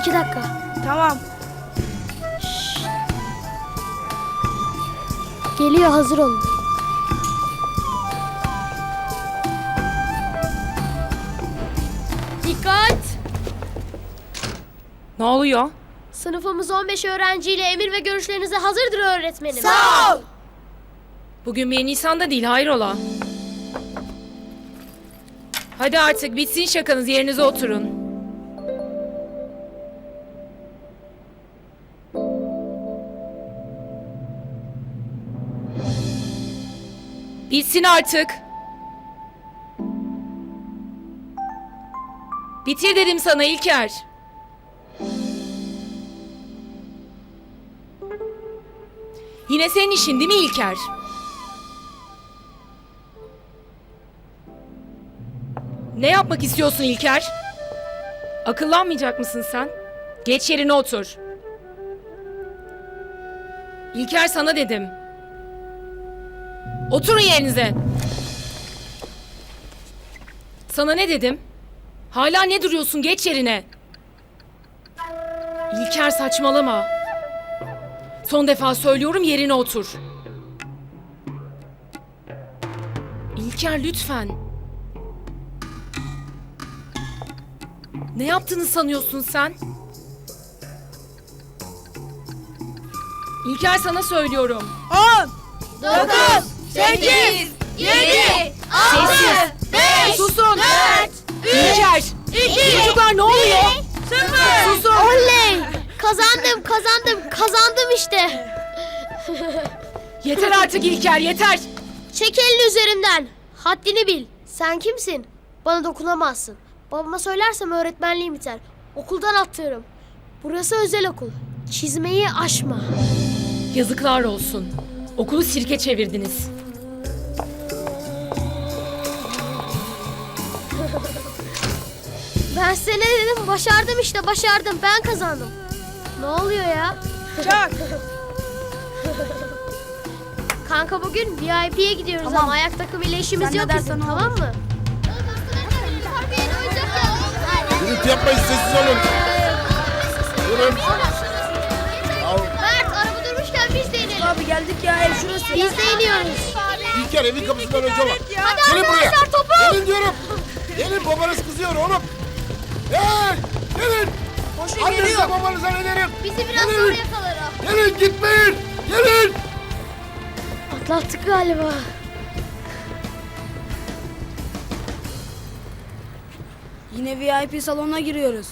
İki dakika. Tamam. Geliyor hazır olun. Dikkat! Ne oluyor? Sınıfımız 15 öğrenciyle emir ve görüşlerinize hazırdır öğretmenim. Sağ ol. Bugün 1 Nisan'da değil hayrola? Hadi artık bitsin şakanız yerinize oturun. Bitsin artık. Bitir dedim sana İlker. Yine senin işin değil mi İlker? Ne yapmak istiyorsun İlker? Akıllanmayacak mısın sen? Geç yerine otur. İlker sana dedim. Oturun yerinize. Sana ne dedim? Hala ne duruyorsun? Geç yerine. İlker saçmalama. Son defa söylüyorum yerine otur. İlker lütfen. Ne yaptığını sanıyorsun sen? İlker sana söylüyorum. 10, 9, 8, 7, Sessiz. 5, Susun. 4, İlker. 2, Çocuklar ne oluyor? 0. Susun. Oley! Kazandım, kazandım, kazandım işte. Yeter artık İlker yeter. Çek elini üzerimden. Haddini bil. Sen kimsin? Bana dokunamazsın. Babama söylersem öğretmenliğim biter. Okuldan attırırım. Burası özel okul. Çizmeyi aşma. Yazıklar olsun. Okulu sirke çevirdiniz. Ben size ne dedim? Başardım işte, başardım. Ben kazandım. Ne oluyor ya? Çak. Kanka bugün VIP'ye gidiyoruz Tamam. ama ayak takımıyla işimiz Sen ne yok dersen bizim, o tamam mı? Gürültü yapmayın sessiz olun. Durun. Geldik ya ev şurası. Biz de iniyoruz. İlker evin kapısından önce var. ya. Gelin buraya. arkadaşlar, topu. Gelin diyorum. Gelin babanız kızıyor oğlum. Hey gelin. Koşun Annenize geliyor. babanıza ne derim. Bizi biraz Gelin. sonra yakalar o. Gelin gitmeyin. Gelin. Atlattık galiba. Yine VIP salonuna giriyoruz.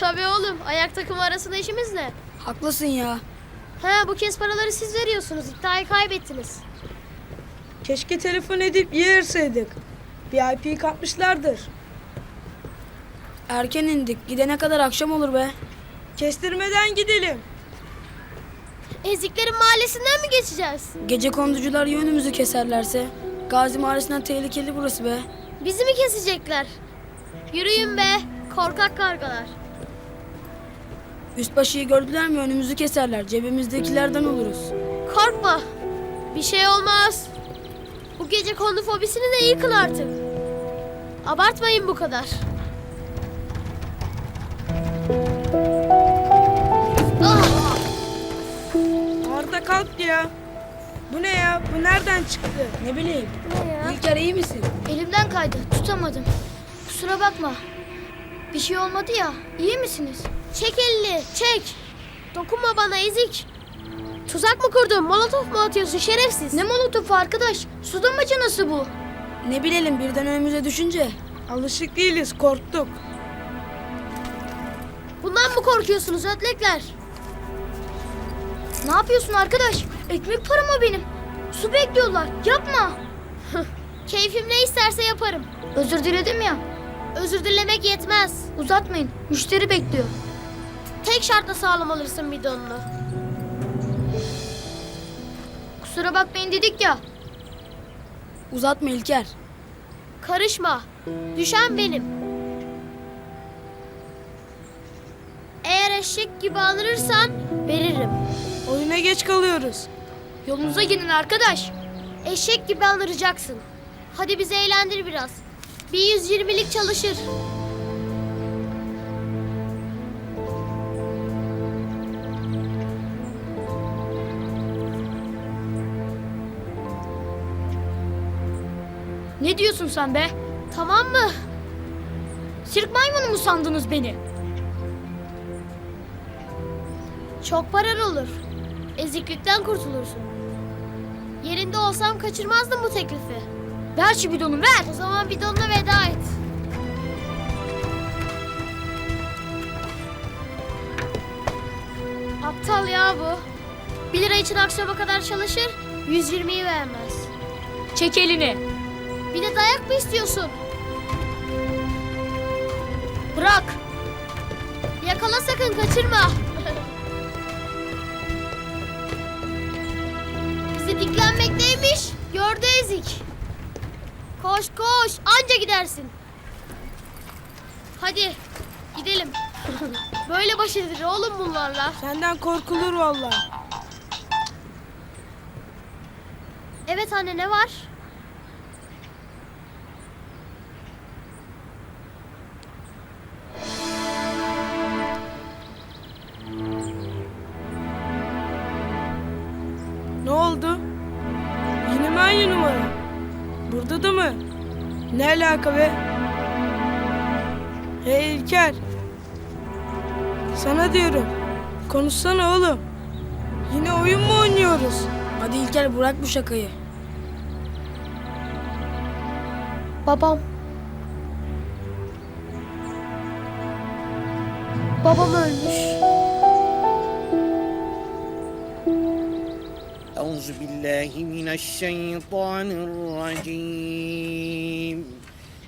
Tabii oğlum. Ayak takımı arasında işimiz ne? Haklısın ya. Ha bu kez paraları siz veriyorsunuz. İddiayı kaybettiniz. Keşke telefon edip yerseydik. VIP kapmışlardır. Erken indik. Gidene kadar akşam olur be. Kestirmeden gidelim. Eziklerin mahallesinden mi geçeceğiz? Gece konducular ya önümüzü keserlerse? Gazi Mahallesi'nden tehlikeli burası be. Bizi mi kesecekler? Yürüyün be. Korkak kargalar. Üst başıyı gördüler mi önümüzü keserler. Cebimizdekilerden oluruz. Korkma. Bir şey olmaz. Bu gece konu fobisini de yıkın artık. Abartmayın bu kadar. Ah! Arda kalk ya. Bu ne ya? Bu nereden çıktı? Ne bileyim. Ne ya? İlker iyi misin? Elimden kaydı. Tutamadım. Kusura bakma. Bir şey olmadı ya. İyi misiniz? Çek elini. Çek. Dokunma bana ezik. Tuzak mı kurdun? Molotof mu atıyorsun şerefsiz? Ne molotofu arkadaş? Su damacınası bu. Ne bilelim birden önümüze düşünce. Alışık değiliz, korktuk. Bundan mı korkuyorsunuz ötlekler? Ne yapıyorsun arkadaş? Ekmek param o benim. Su bekliyorlar. Yapma. Keyfim ne isterse yaparım. Özür diledim ya. Özür dilemek yetmez. Uzatmayın. Müşteri bekliyor. Tek şartla sağlam alırsın bidonunu. Kusura bakmayın dedik ya. Uzatma İlker. Karışma. Düşen benim. Eğer eşek gibi alırsan veririm. Oyuna geç kalıyoruz. Yolunuza gidin arkadaş. Eşek gibi anıracaksın. Hadi bizi eğlendir biraz. Bir 120'lik çalışır. Ne diyorsun sen be? Tamam mı? Sirk maymunu mu sandınız beni? Çok paran olur. Eziklikten kurtulursun. Yerinde olsam kaçırmazdım bu teklifi. Ver şu bidonu ver. O zaman bidonla veda et. Aptal ya bu. Bir lira için akşama kadar çalışır, 120'yi vermez. Çek elini. Bir de dayak mı istiyorsun? Bırak. Yakala sakın kaçırma. Bizi diklenmekteymiş. Gördü ezik. Koş koş anca gidersin. Hadi gidelim. Böyle baş edilir oğlum bunlarla. Senden korkulur vallahi. Evet anne ne var? alaka be? Hey İlker. Sana diyorum. Konuşsana oğlum. Yine oyun mu oynuyoruz? Hadi İlker bırak bu şakayı. Babam. Babam ölmüş. أعوذ بالله من الشيطان الرجيم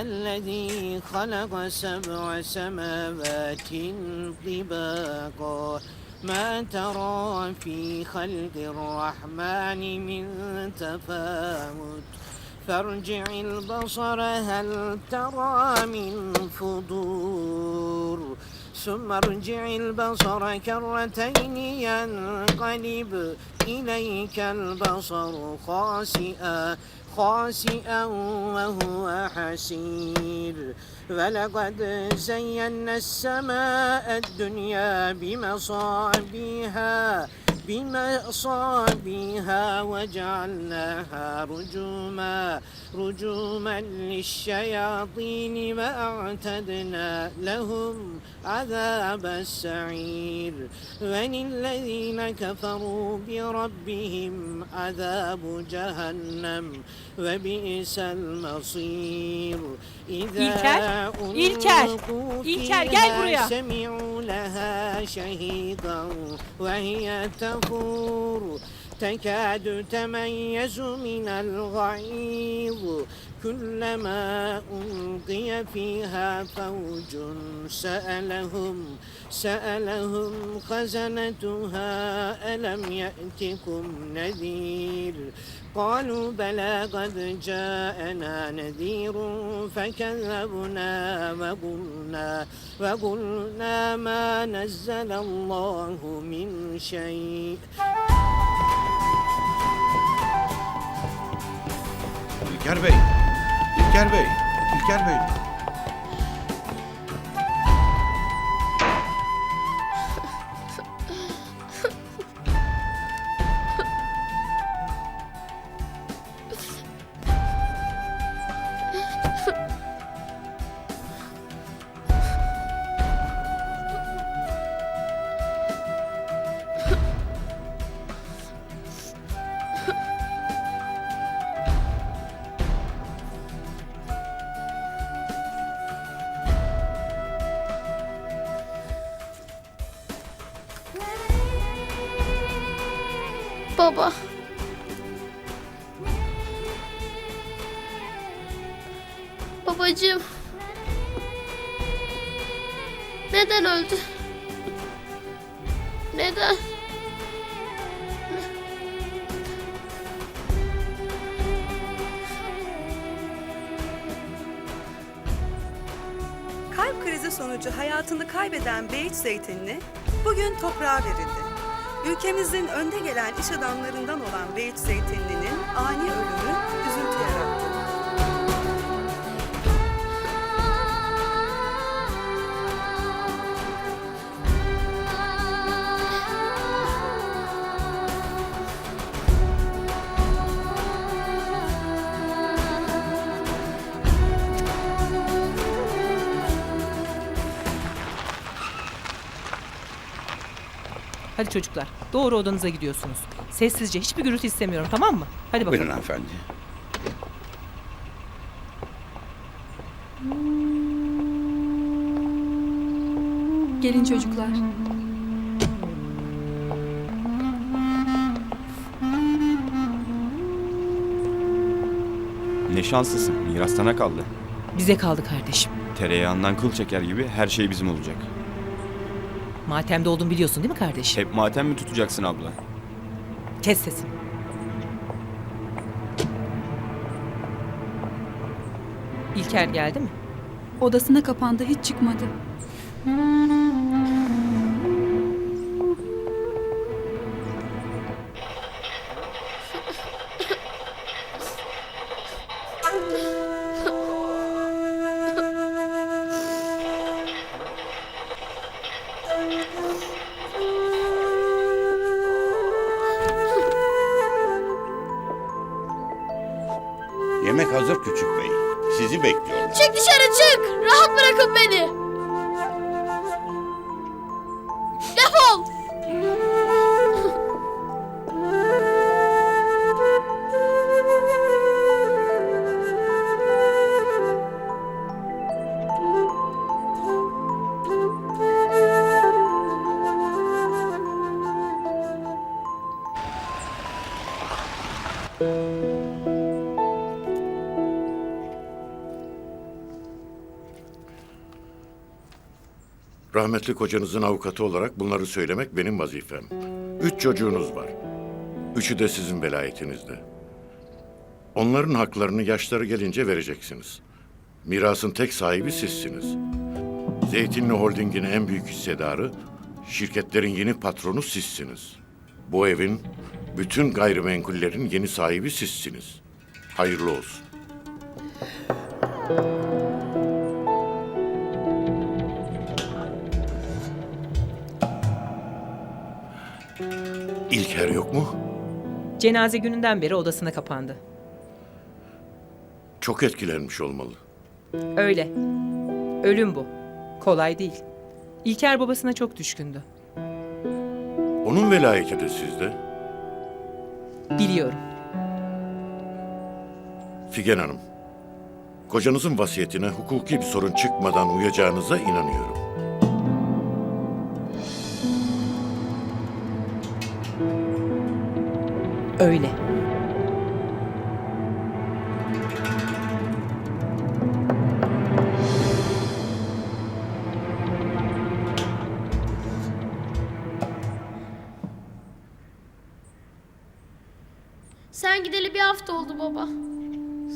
الذي خلق سبع سماوات طباقا. ما ترى في خلق الرحمن من تفاوت؟ فارجع البصر هل ترى من فضور؟ ثم ارجع البصر كرتين ينقلب إليك البصر خاسئا. خاسئا وهو حسير ولقد زينا السماء الدنيا بمصابيها بمصابيها وجعلناها رجوما رجوما للشياطين وأعتدنا لهم عذاب السعير. وللذين كفروا بربهم عذاب جهنم وبئس المصير. إذا İlker, İlker, ألقوا İlker, gel فيها buraya. سمعوا لها شهيدا وهي تفور. تكاد تميز من الغيظ. كلما ألقي فيها فوج سألهم سألهم خزنتها ألم يأتكم نذير؟ قالوا بلى قد جاءنا نذير فكذبنا وقلنا وقلنا ما نزل الله من شيء. İlker Bey. İlker Bey. İlker Bey. Sonucu hayatını kaybeden Beyiç Zeytinli bugün toprağa verildi. Ülkemizin önde gelen iş adamlarından olan Beyiç Zeytinli'nin ani ölümü üzüntü yarattı. Hadi çocuklar, doğru odanıza gidiyorsunuz. Sessizce, hiçbir gürültü istemiyorum, tamam mı? Hadi bakalım. Buyurun hanımefendi. Gelin çocuklar. Ne şanslısın. Miras sana kaldı. Bize kaldı kardeşim. Tereyağından kıl çeker gibi her şey bizim olacak. Matemde olduğumu biliyorsun değil mi kardeşim? Hep matem mi tutacaksın abla? Kes sesini. İlker geldi mi? Odasına kapandı hiç çıkmadı. Yemek hazır küçük bey. Sizi bekliyorlar. Çık dışarı çık. Rahat bırakın beni. Rahmetli kocanızın avukatı olarak bunları söylemek benim vazifem. Üç çocuğunuz var. Üçü de sizin velayetinizde. Onların haklarını yaşları gelince vereceksiniz. Mirasın tek sahibi sizsiniz. Zeytinli Holding'in en büyük hissedarı, şirketlerin yeni patronu sizsiniz. Bu evin, bütün gayrimenkullerin yeni sahibi sizsiniz. Hayırlı olsun. İlker yok mu? Cenaze gününden beri odasına kapandı. Çok etkilenmiş olmalı. Öyle. Ölüm bu. Kolay değil. İlker babasına çok düşkündü. Onun velayeti de sizde. Biliyorum. Figen Hanım, kocanızın vasiyetine hukuki bir sorun çıkmadan uyacağınıza inanıyorum. Öyle. Sen gideli bir hafta oldu baba.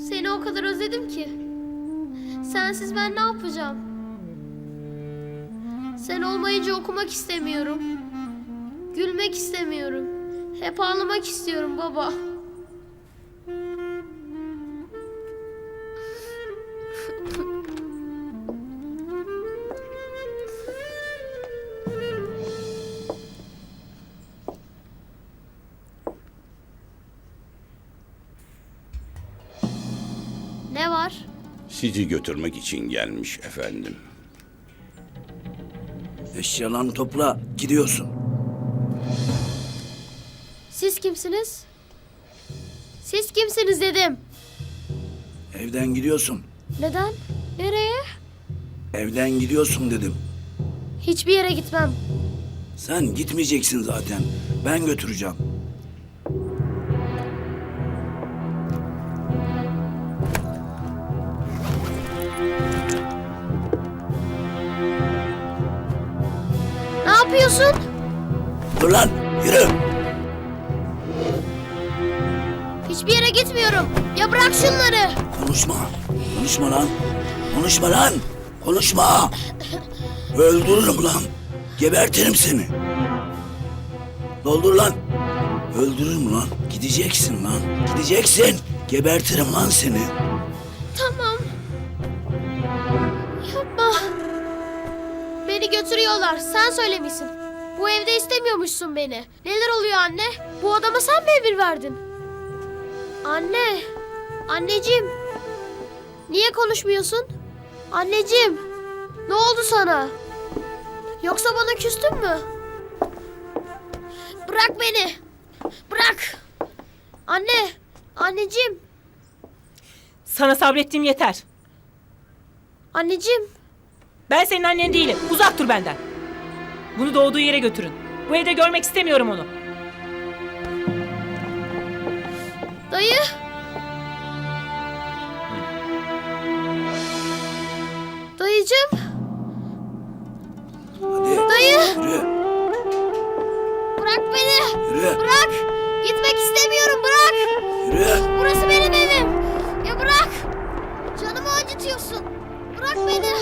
Seni o kadar özledim ki. Sensiz ben ne yapacağım? Sen olmayınca okumak istemiyorum. Gülmek istemiyorum. Hep ağlamak istiyorum baba. Ne var? Sizi götürmek için gelmiş efendim. Eşyalarını topla, gidiyorsun. Siz kimsiniz? Siz kimsiniz dedim. Evden gidiyorsun. Neden? Nereye? Evden gidiyorsun dedim. Hiçbir yere gitmem. Sen gitmeyeceksin zaten. Ben götüreceğim. Ne yapıyorsun? Dur lan, yürü. Hiçbir yere gitmiyorum. Ya bırak şunları. Konuşma. Konuşma lan. Konuşma lan. Konuşma. Öldürürüm lan. Gebertirim seni. Doldur lan. Öldürürüm lan. Gideceksin lan. Gideceksin. Gebertirim lan seni. Tamam. Yapma. Beni götürüyorlar. Sen söylemişsin. Bu evde istemiyormuşsun beni. Neler oluyor anne? Bu adama sen mi emir verdin? Anne. Anneciğim. Niye konuşmuyorsun? Anneciğim. Ne oldu sana? Yoksa bana küstün mü? Bırak beni. Bırak. Anne. Anneciğim. Sana sabrettiğim yeter. Anneciğim. Ben senin annen değilim. Uzak dur benden. Bunu doğduğu yere götürün. Bu evde görmek istemiyorum onu. Dayı. Dayıcığım. Hadi. Dayı. Yürü. Bırak beni. Yürü. Bırak. Gitmek istemiyorum. Bırak. Yürü. Burası benim evim. Ya bırak. Canımı acıtıyorsun. Bırak beni.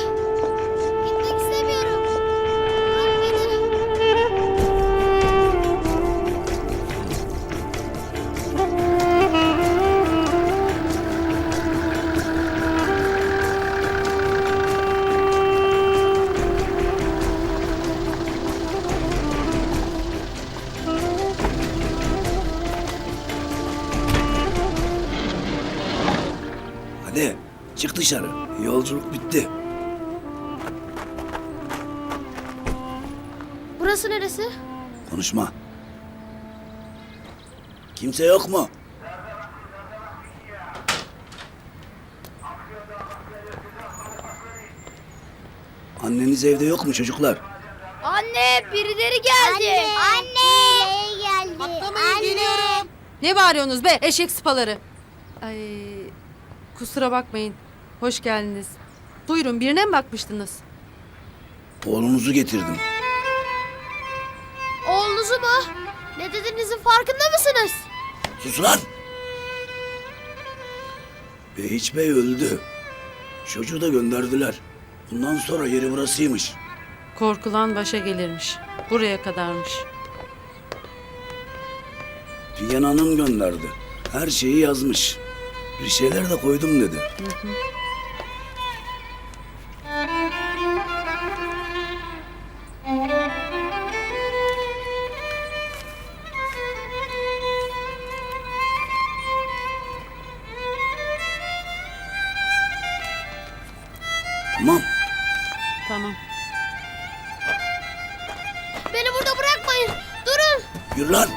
Konuşma. Kimse yok mu? Anneniz evde yok mu çocuklar? Anne birileri geldi. Anne. Anne. geldi. Anne. Geliyorum. Ne bağırıyorsunuz be eşek sıpaları? Ay kusura bakmayın. Hoş geldiniz. Buyurun birine mi bakmıştınız? Oğlunuzu getirdim. Oğlunuzu mu? Ne dediğinizin farkında mısınız? Sus lan! Behiç Bey öldü. Çocuğu da gönderdiler. Bundan sonra yeri burasıymış. Korkulan başa gelirmiş. Buraya kadarmış. Figen Hanım gönderdi. Her şeyi yazmış. Bir şeyler de koydum dedi. Tamam. Yürü lan.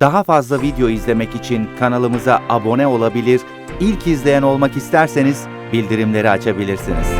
Daha fazla video izlemek için kanalımıza abone olabilir, ilk izleyen olmak isterseniz bildirimleri açabilirsiniz.